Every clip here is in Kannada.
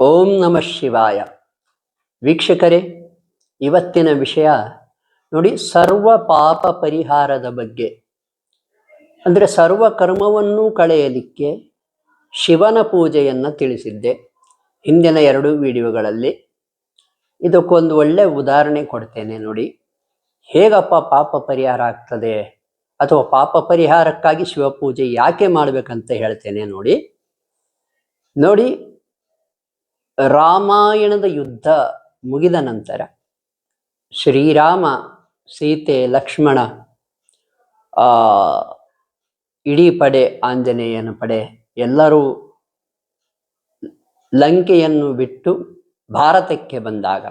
ಓಂ ನಮಃ ಶಿವಾಯ. ವೀಕ್ಷಕರೇ, ಇವತ್ತಿನ ವಿಷಯ ನೋಡಿ ಸರ್ವ ಪಾಪ ಪರಿಹಾರದ ಬಗ್ಗೆ. ಅಂದರೆ ಸರ್ವ ಕರ್ಮವನ್ನು ಕಳೆಯಲಿಕ್ಕೆ ಶಿವನ ಪೂಜೆಯನ್ನು ತಿಳಿಸಿದ್ದೆ ಹಿಂದಿನ ಎರಡು ವಿಡಿಯೋಗಳಲ್ಲಿ. ಇದಕ್ಕೊಂದು ಒಳ್ಳೆ ಉದಾಹರಣೆ ಕೊಡ್ತೇನೆ ನೋಡಿ. ಹೇಗಪ್ಪ ಪಾಪ ಪರಿಹಾರ ಆಗ್ತದೆ? ಅಥವಾ ಪಾಪ ಪರಿಹಾರಕ್ಕಾಗಿ ಶಿವಪೂಜೆ ಯಾಕೆ ಮಾಡಬೇಕಂತ ಹೇಳ್ತೇನೆ ನೋಡಿ. ನೋಡಿ ರಾಮಾಯಣದ ಯುದ್ಧ ಮುಗಿದ ನಂತರ ಶ್ರೀರಾಮ, ಸೀತೆ, ಲಕ್ಷ್ಮಣ, ಆ, ಇಡೀ ಪಡೆ ಆಂಜನೇಯನ ಪಡೆ ಎಲ್ಲರೂ ಲಂಕೆಯನ್ನು ಬಿಟ್ಟು ಭಾರತಕ್ಕೆ ಬಂದಾಗ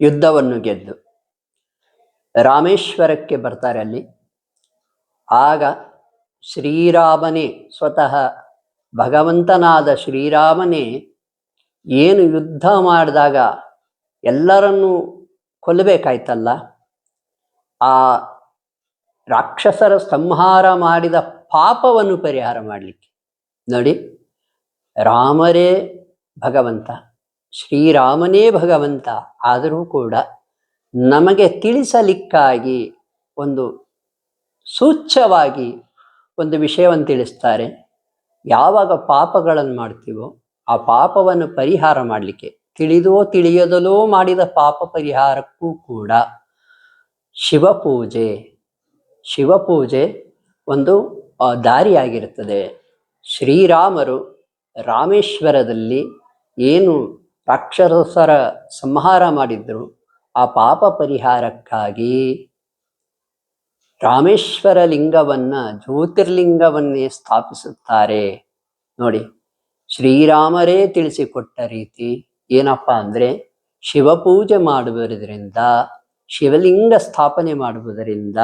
ಯುದ್ಧವನ್ನು ಗೆದ್ದು ರಾಮೇಶ್ವರಕ್ಕೆ ಬರ್ತಾರೆ ಅಲ್ಲಿ. ಆಗ ಶ್ರೀರಾಮನೇ ಸ್ವತಃ ಭಗವಂತನಾದ ಶ್ರೀರಾಮನೇ ಏನು ಯುದ್ಧ ಮಾಡಿದಾಗ ಎಲ್ಲರನ್ನೂ ಕೊಲ್ಲಬೇಕಾಯ್ತಲ್ಲ? ಆ ರಾಕ್ಷಸರ ಸಂಹಾರ ಮಾಡಿದ ಪಾಪವನ್ನು ಪರಿಹಾರ ಮಾಡಲಿಕ್ಕೆ. ನೋಡಿ, ರಾಮರೇ ಭಗವಂತ, ಶ್ರೀರಾಮನೇ ಭಗವಂತ ಆದರೂ ಕೂಡ ನಮಗೆ ತಿಳಿಸಲಿಕ್ಕಾಗಿ ಒಂದು ಸೂಚ್ಯವಾಗಿ ಒಂದು ವಿಷಯವನ್ನು ತಿಳಿಸ್ತಾರೆ. ಯಾವಾಗ ಪಾಪಗಳನ್ನು ಮಾಡ್ತೀವೋ ಆ ಪಾಪವನ್ನು ಪರಿಹಾರ ಮಾಡಲಿಕ್ಕೆ. ತಿಳಿದೋ ತಿಳಿಯದಲೋ ಮಾಡಿದ ಪಾಪ ಪರಿಹಾರಕ್ಕೂ ಕೂಡ ಶಿವಪೂಜೆ ಶಿವಪೂಜೆ ಒಂದು ದಾರಿಯಾಗಿರುತ್ತದೆ. ಶ್ರೀರಾಮರು ರಾಮೇಶ್ವರದಲ್ಲಿ ಏನು ರಾಕ್ಷಸರ ಸಂಹಾರ ಮಾಡಿದ್ರು, ಆ ಪಾಪ ಪರಿಹಾರಕ್ಕಾಗಿ ರಾಮೇಶ್ವರ ಲಿಂಗವನ್ನ ಜ್ಯೋತಿರ್ಲಿಂಗವನ್ನೇ ಸ್ಥಾಪಿಸುತ್ತಾರೆ. ನೋಡಿ ಶ್ರೀರಾಮರೇ ತಿಳಿಸಿಕೊಟ್ಟ ರೀತಿ ಏನಪ್ಪ ಅಂದ್ರೆ ಶಿವಪೂಜೆ ಮಾಡುವುದರಿಂದ, ಶಿವಲಿಂಗ ಸ್ಥಾಪನೆ ಮಾಡುವುದರಿಂದ,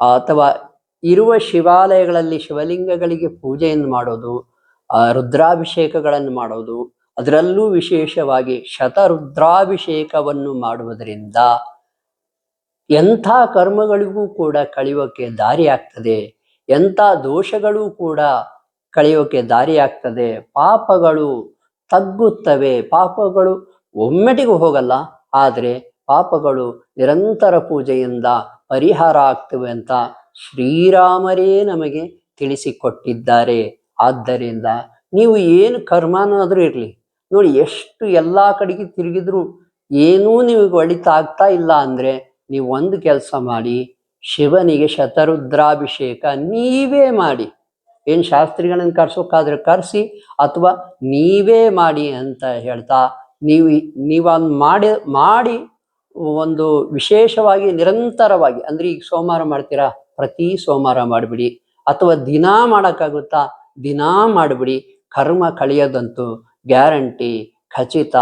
ಅಥವಾ ಇರುವ ಶಿವಾಲಯಗಳಲ್ಲಿ ಶಿವಲಿಂಗಗಳಿಗೆ ಪೂಜೆಯನ್ನು ಮಾಡೋದು ರುದ್ರಾಭಿಷೇಕಗಳನ್ನು ಮಾಡೋದು, ಅದರಲ್ಲೂ ವಿಶೇಷವಾಗಿ ಶತರುದ್ರಾಭಿಷೇಕವನ್ನು ಮಾಡುವುದರಿಂದ ಎಂಥ ಕರ್ಮಗಳಿಗೂ ಕೂಡ ಕಳೆಯೋಕೆ ದಾರಿಯಾಗ್ತದೆ, ಎಂಥ ದೋಷಗಳೂ ಕೂಡ ಕಳೆಯೋಕೆ ದಾರಿಯಾಗ್ತದೆ. ಪಾಪಗಳು ತಗ್ಗುತ್ತವೆ. ಪಾಪಗಳು ಒಮ್ಮೆಟಿಗೂ ಹೋಗಲ್ಲ, ಆದರೆ ಪಾಪಗಳು ನಿರಂತರ ಪೂಜೆಯಿಂದ ಪರಿಹಾರ ಆಗ್ತವೆ ಅಂತ ಶ್ರೀರಾಮರೇ ನಮಗೆ ತಿಳಿಸಿಕೊಟ್ಟಿದ್ದಾರೆ. ಆದ್ದರಿಂದ ನೀವು ಏನು ಕರ್ಮನಾದರೂ ಇರಲಿ. ನೋಡಿ, ಎಷ್ಟು ಎಲ್ಲ ಕಡೆಗೆ ತಿರುಗಿದ್ರು ಏನೂ ನಿಮಗೆ ಒಳಿತಾಗ್ತಾ ಇಲ್ಲ ಅಂದರೆ ನೀವು ಒಂದು ಕೆಲಸ ಮಾಡಿ, ಶಿವನಿಗೆ ಶತರುದ್ರಾಭಿಷೇಕ ನೀವೇ ಮಾಡಿ. ಏನು ಶಾಸ್ತ್ರಿಗಳನ್ನು ಕರ್ಸೋಕ್ಕಾದ್ರೆ ಕರೆಸಿ ಅಥವಾ ನೀವೇ ಮಾಡಿ ಅಂತ ಹೇಳ್ತಾ ನೀವು ನೀವು ಅದ್ನ ಮಾಡಿ ಮಾಡಿ ಒಂದು ವಿಶೇಷವಾಗಿ ನಿರಂತರವಾಗಿ, ಅಂದರೆ ಈಗ ಸೋಮವಾರ ಮಾಡ್ತೀರಾ? ಪ್ರತಿ ಸೋಮವಾರ ಮಾಡಿಬಿಡಿ. ಅಥವಾ ದಿನಾ ಮಾಡೋಕ್ಕಾಗುತ್ತಾ? ದಿನಾ ಮಾಡಿಬಿಡಿ. ಕರ್ಮ ಕಳೆಯೋದಂತೂ ಗ್ಯಾರಂಟಿ, ಖಚಿತ.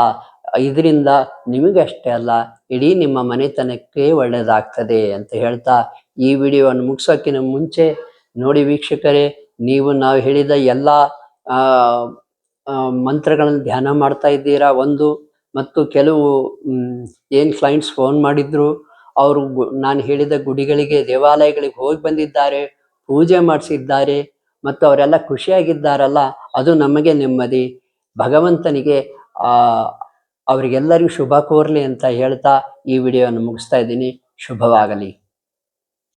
ಇದರಿಂದ ನಿಮಗಷ್ಟೇ ಅಲ್ಲ, ಇಡೀ ನಿಮ್ಮ ಮನೆತನಕ್ಕೆ ಒಳ್ಳೆಯದಾಗ್ತದೆ ಅಂತ ಹೇಳ್ತಾ ಈ ವಿಡಿಯೋವನ್ನು ಮುಗಿಸೋಕ್ಕಿಂತ ಮುಂಚೆ ನೋಡಿ ವೀಕ್ಷಕರೇ ನೀವು ನಾವು ಹೇಳಿದ ಎಲ್ಲ ಮಂತ್ರಗಳನ್ನು ಧ್ಯಾನ ಮಾಡ್ತಾ ಇದ್ದೀರಾ? ಒಂದು ಮತ್ತು ಕೆಲವು ಏನು ಕ್ಲೈಂಟ್ಸ್ ಫೋನ್ ಮಾಡಿದ್ರು, ಅವರು ನಾನು ಹೇಳಿದ ಗುಡಿಗಳಿಗೆ, ದೇವಾಲಯಗಳಿಗೆ ಹೋಗಿ ಬಂದಿದ್ದಾರೆ, ಪೂಜೆ ಮಾಡಿಸಿದ್ದಾರೆ, ಮತ್ತು ಅವರೆಲ್ಲ ಖುಷಿಯಾಗಿದ್ದಾರಲ್ಲ, ಅದು ನಮಗೆ ನೆಮ್ಮದಿ. ಭಗವಂತನಿಗೆ ಅವರಿಗೆಲ್ಲರಿಗೂ ಶುಭ ಕೋರಲಿ ಅಂತ ಹೇಳ್ತಾ ಈ ವಿಡಿಯೋವನ್ನು ಮುಗಿಸ್ತಾ ಇದ್ದೀನಿ. ಶುಭವಾಗಲಿ.